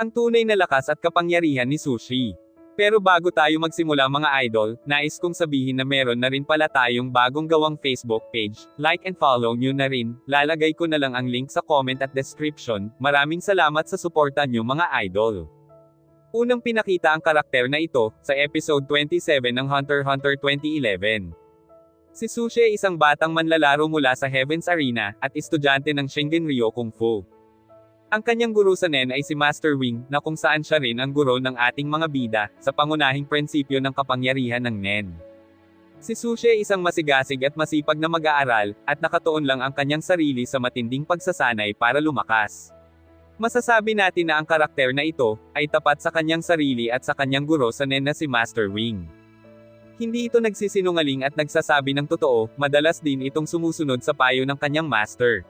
Ang tunay na lakas at kapangyarihan ni Sushi. Pero bago tayo magsimula mga idol, nais kong sabihin na meron na rin pala tayong bagong gawang Facebook page, like and follow nyo na rin, lalagay ko na lang ang link sa comment at description, maraming salamat sa suporta nyo mga idol. Unang pinakita ang karakter na ito, sa episode 27 ng Hunter x Hunter 2011. Si Sushi ay isang batang manlalaro mula sa Heaven's Arena, at estudyante ng Shingen Ryo Kung Fu. Ang kanyang guro sa NEN ay si Master Wing, na kung saan siya rin ang guro ng ating mga bida, sa pangunahing prinsipyo ng kapangyarihan ng NEN. Si Sushi ay isang masigasig at masipag na mag-aaral, at nakatuon lang ang kanyang sarili sa matinding pagsasanay para lumakas. Masasabi natin na ang karakter na ito, ay tapat sa kanyang sarili at sa kanyang guro sa NEN na si Master Wing. Hindi ito nagsisinungaling at nagsasabi ng totoo, madalas din itong sumusunod sa payo ng kanyang master.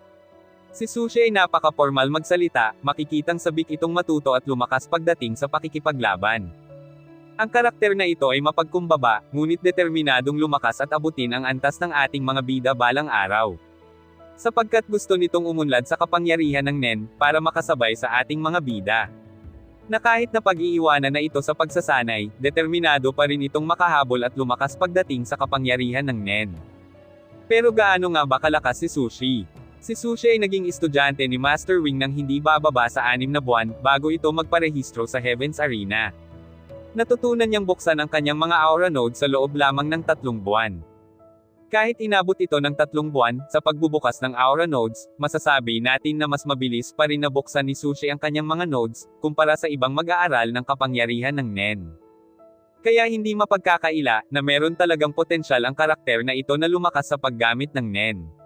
Si Sushi ay napaka-formal magsalita, makikitang sabik itong matuto at lumakas pagdating sa pakikipaglaban. Ang karakter na ito ay mapagkumbaba, ngunit determinadong lumakas at abutin ang antas ng ating mga bida balang araw. Sapagkat gusto nitong umunlad sa kapangyarihan ng NEN, para makasabay sa ating mga bida. Na kahit na pag-iiwanan na ito sa pagsasanay, determinado pa rin itong makahabol at lumakas pagdating sa kapangyarihan ng NEN. Pero gaano nga ba kalakas si Sushi? Si Sushi ay naging estudyante ni Master Wing nang hindi bababa sa anim na buwan, bago ito magparehistro sa Heaven's Arena. Natutunan niyang buksan ang kanyang mga aura node sa loob lamang ng tatlong buwan. Kahit inabot ito ng tatlong buwan, sa pagbubukas ng aura nodes, masasabi natin na mas mabilis pa rin nabuksan ni Sushi ang kanyang mga nodes, kumpara sa ibang mag-aaral ng kapangyarihan ng NEN. Kaya hindi mapagkakaila, na meron talagang potensyal ang karakter na ito na lumakas sa paggamit ng NEN.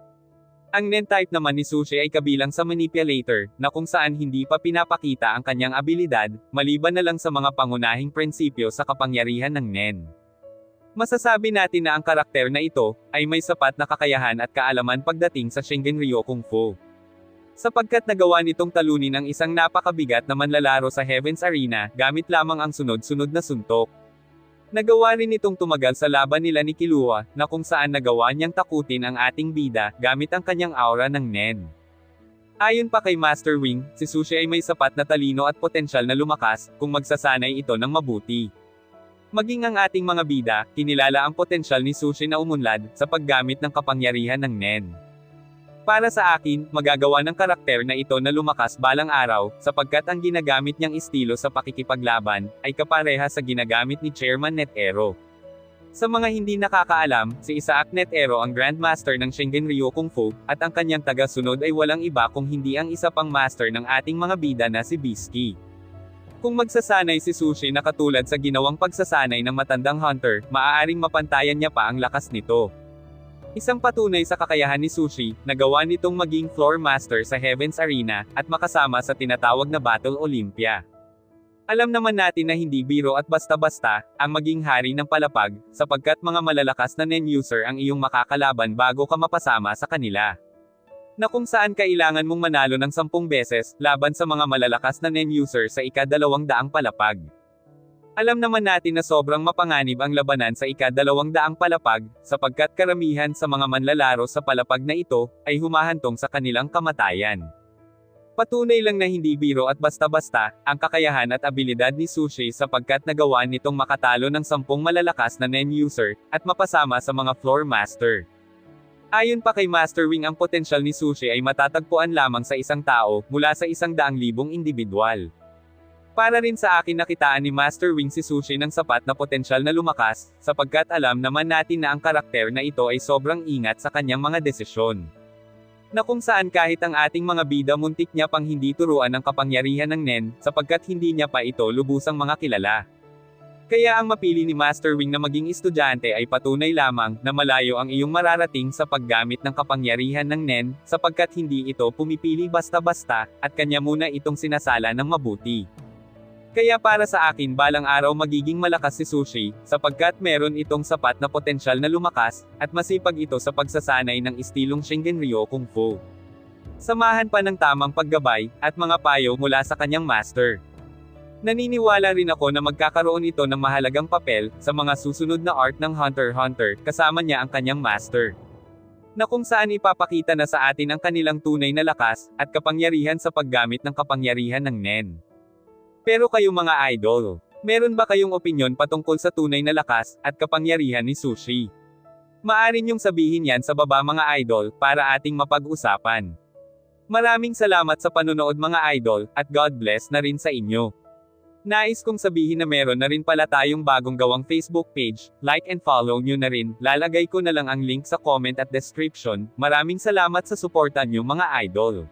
Ang NEN type naman ni Sushi ay kabilang sa manipulator, na kung saan hindi pa pinapakita ang kanyang abilidad, maliban na lang sa mga pangunahing prinsipyo sa kapangyarihan ng NEN. Masasabi natin na ang karakter na ito, ay may sapat na kakayahan at kaalaman pagdating sa Shingen Ryo Kung Fu. Sapagkat nagawa nitong talunin ang isang napakabigat na manlalaro sa Heaven's Arena, gamit lamang ang sunod-sunod na suntok. Nagawa rin itong tumagal sa laban nila ni Killua, na kung saan nagawa niyang takutin ang ating bida, gamit ang kanyang aura ng Nen. Ayon pa kay Master Wing, si Sushi ay may sapat na talino at potensyal na lumakas, kung magsasanay ito ng mabuti. Maging ang ating mga bida, kinilala ang potensyal ni Sushi na umunlad, sa paggamit ng kapangyarihan ng Nen. Para sa akin, magagawa ng karakter na ito na lumakas balang araw, sapagkat ang ginagamit niyang estilo sa pakikipaglaban, ay kapareha sa ginagamit ni Chairman Netero. Sa mga hindi nakakaalam, si Isaac Netero ang Grandmaster ng Shingen Ryo Kung Fu, at ang kanyang taga-sunod ay walang iba kung hindi ang isa pang master ng ating mga bida na si Bisky. Kung magsasanay si Sushi na katulad sa ginawang pagsasanay ng matandang hunter, maaaring mapantayan niya pa ang lakas nito. Isang patunay sa kakayahan ni Sushi, nagawa nitong maging floor master sa Heaven's Arena, at makasama sa tinatawag na Battle Olympia. Alam naman natin na hindi biro at basta-basta, ang maging hari ng palapag, sapagkat mga malalakas na NEN user ang iyong makakalaban bago ka mapasama sa kanila. Na kung saan kailangan mong manalo ng sampung beses, laban sa mga malalakas na NEN user sa ikadalawang daang palapag. Alam naman natin na sobrang mapanganib ang labanan sa ika-dalawang daang palapag, sapagkat karamihan sa mga manlalaro sa palapag na ito, ay humahantong sa kanilang kamatayan. Patunay lang na hindi biro at basta-basta, ang kakayahan at abilidad ni Sushi sapagkat nagawa nitong makatalo ng sampung malalakas na NEN user, at mapasama sa mga floor master. Ayon pa kay Master Wing ang potensyal ni Sushi ay matatagpuan lamang sa isang tao, mula sa isang daang libong individual. Para rin sa akin nakitaan ni Master Wing si Sushi ng sapat na potensyal na lumakas, sapagkat alam naman natin na ang karakter na ito ay sobrang ingat sa kanyang mga desisyon. Na kung saan kahit ang ating mga bida muntik niya pang hindi turuan ng kapangyarihan ng Nen, sapagkat hindi niya pa ito lubusang mga kilala. Kaya ang mapili ni Master Wing na maging estudyante ay patunay lamang na malayo ang iyong mararating sa paggamit ng kapangyarihan ng Nen, sapagkat hindi ito pumipili basta-basta, at kanya muna itong sinasala ng mabuti. Kaya para sa akin balang araw magiging malakas si Sushi, sapagkat meron itong sapat na potensyal na lumakas, at masipag ito sa pagsasanay ng istilong Shingen Ryo Kung Fu. Samahan pa ng tamang paggabay, at mga payo mula sa kanyang master. Naniniwala rin ako na magkakaroon ito ng mahalagang papel, sa mga susunod na art ng Hunter Hunter, kasama niya ang kanyang master. Na kung saan ipapakita na sa atin ang kanilang tunay na lakas, at kapangyarihan sa paggamit ng kapangyarihan ng Nen. Pero kayo mga idol, meron ba kayong opinyon patungkol sa tunay na lakas at kapangyarihan ni Sushi? Maaari niyong sabihin yan sa baba mga idol para ating mapag-usapan. Maraming salamat sa panonood mga idol, at God bless na rin sa inyo. Nais kong sabihin na meron na rin pala tayong bagong gawang Facebook page, like and follow nyo na rin, lalagay ko na lang ang link sa comment at description, maraming salamat sa suporta nyo mga idol.